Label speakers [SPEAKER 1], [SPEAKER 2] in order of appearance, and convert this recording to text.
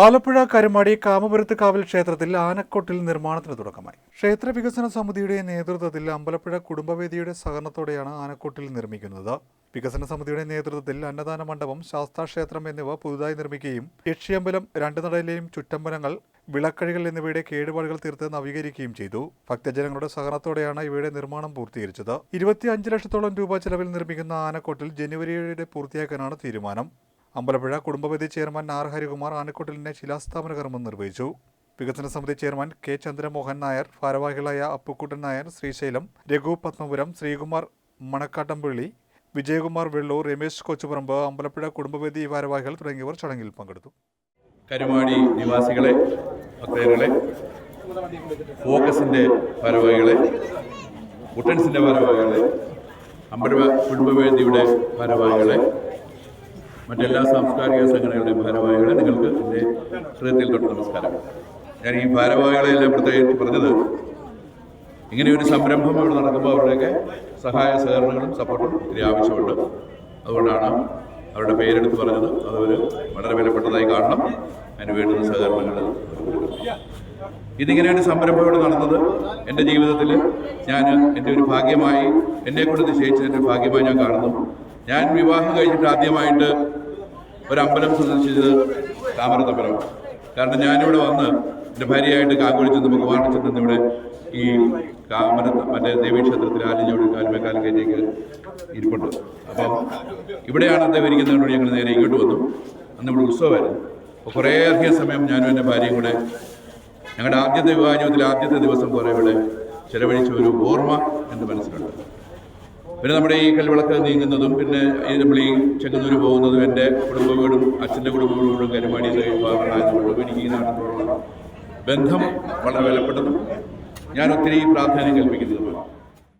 [SPEAKER 1] ആലപ്പുഴ കരുമാടി കാമപുരത്ത് കാവൽ ക്ഷേത്രത്തിൽ ആനക്കൊട്ടിൽ നിർമ്മാണത്തിന് തുടക്കമായി. ക്ഷേത്ര വികസന സമിതിയുടെ നേതൃത്വത്തിൽ അമ്പലപ്പുഴ കുടുംബവേദിയുടെ സഹകരണത്തോടെയാണ് ആനക്കൊട്ടിൽ നിർമ്മിക്കുന്നത്. വികസന സമിതിയുടെ നേതൃത്വത്തിൽ അന്നദാന മണ്ഡപം ശാസ്താക്ഷേത്രം എന്നിവ പുതുതായി നിർമ്മിക്കുകയും യക്ഷിയമ്പലം രണ്ടു നടയിലെയും ചുറ്റമ്പലങ്ങൾ വിളക്കഴികൾ എന്നിവയുടെ കേടുപാടുകൾ തീർത്ത് നവീകരിക്കുകയും ചെയ്തു. ഭക്തജനങ്ങളുടെ സഹകരണത്തോടെയാണ് ഇവയുടെ നിർമ്മാണം പൂർത്തീകരിച്ചത്. ഇരുപത്തിയഞ്ച് ലക്ഷത്തോളം രൂപ ചെലവിൽ നിർമ്മിക്കുന്ന ആനക്കോട്ടിൽ ജനുവരി ഏഴിന് പൂർത്തിയാക്കാനാണ് തീരുമാനം. അമ്പലപ്പുഴ കുടുംബവേദി ചെയർമാൻ ആർ ഹരികുമാർ ആനക്കൊട്ടിലിന്റെ ശിലാസ്ഥാപന കർമ്മം നിർവഹിച്ചു. വികസന സമിതി ചെയർമാൻ കെ ചന്ദ്രമോഹൻ നായർ ഭാരവാഹികളായ അപ്പുക്കുട്ടൻ നായർ ശ്രീശൈലം രഘു പത്മപുരം ശ്രീകുമാർ മണക്കാട്ടമ്പള്ളി വിജയകുമാർ വെള്ളൂർ രമേശ് കൊച്ചുപറമ്പ് അമ്പലപ്പുഴ കുടുംബവേദി ഭാരവാഹികൾ തുടങ്ങിയവർ ചടങ്ങിൽ പങ്കെടുത്തു.
[SPEAKER 2] കരുമാടി നിവാസികളെ ഭക്തജനങ്ങളെ ഫോക്കസിന്റെ ഭാരവാഹികളെ കുട്ടൻസിന്റെ ഭാരവാഹികളെ അമ്പലപ്പുഴ കുടുംബവേദിയുടെ ഭാരവാഹികളെ മറ്റെല്ലാ സാംസ്കാരിക സംഘടനകളുടെയും ഭാരവാഹികളെ നിങ്ങൾക്ക് എന്റെ ഹൃദയത്തിൽ തൊട്ട് നമസ്കാരം. ഞാൻ ഈ ഭാരവാഹികളെ എല്ലാം പ്രത്യേകിച്ച് പറഞ്ഞത് ഇങ്ങനെ ഒരു സംരംഭം ഇവിടെ നടക്കുമ്പോൾ അവരുടെയൊക്കെ സഹായ സഹകരണങ്ങളും സപ്പോർട്ടും ഒത്തിരി ആവശ്യമുണ്ട്. അതുകൊണ്ടാണ് അവരുടെ പേരെടുത്ത് പറഞ്ഞത്. അതവർ വളരെ വിലപ്പെട്ടതായി കാണണം. അതിന് വേണ്ടുന്ന സഹകരണങ്ങൾ ഇതിങ്ങനെ ഒരു സംരംഭം ഇവിടെ നടന്നത് എന്റെ ജീവിതത്തിൽ ഞാൻ എന്റെ ഒരു ഭാഗ്യമായി എന്നെക്കൊണ്ട് നിശ്ചയിച്ചതിന്റെ ഒരു ഭാഗ്യമായി ഞാൻ കാണുന്നു. ഞാൻ വിവാഹം കഴിഞ്ഞിട്ട് ആദ്യമായിട്ട് ഒരു അമ്പലം സന്ദർശിച്ചത് താമരത്തമ്പലമാണ് കാരണം ഞാനിവിടെ വന്ന് എന്റെ ഭാര്യയായിട്ട് കാങ്കുളിച്ചെന്ന് ഭഗവാനെ ചെന്ന് ഇവിടെ ഈ കാമര മറ്റേ ദേവീക്ഷേത്രത്തിൽ ആലിഞ്ഞോട് കാൽമേക്കാലം കയറ്റേക്ക് ഇരിപ്പുണ്ട്. അപ്പം ഇവിടെയാണ് അദ്ദേഹം ഇരിക്കുന്നതുകൊണ്ട് ഞങ്ങൾ നേരെ ഇങ്ങോട്ട് വന്നു. അന്ന് ഇവിടെ ഉത്സവമായിരുന്നു. അപ്പോൾ കുറേയധികം സമയം ഞാനും എന്റെ ഭാര്യയും കൂടെ ഞങ്ങളുടെ ആദ്യത്തെ വിവാഹത്തിൽ ആദ്യത്തെ ദിവസം കുറേ ഇവിടെ ചെലവഴിച്ച ഒരു ഓർമ്മ എന്റെ മനസ്സിലുണ്ട്. പിന്നെ നമ്മുടെ ഈ കൽവിളക്ക് നീങ്ങുന്നതും പിന്നെ നമ്മൾ ഈ ചെങ്ങന്നൂർ പോകുന്നതും എന്റെ കുടുംബ വീടും അച്ഛന്റെ കുടുംബ വീടും കരുമാടി ഭാഗങ്ങളായതുകൊണ്ടും എനിക്ക് ഈ നാട്ടിലുള്ള ബന്ധം വളരെ വിലപ്പെട്ടതും ഞാൻ ഒത്തിരി പ്രാധാന്യം കൽപ്പിക്കുന്നതുമാണ്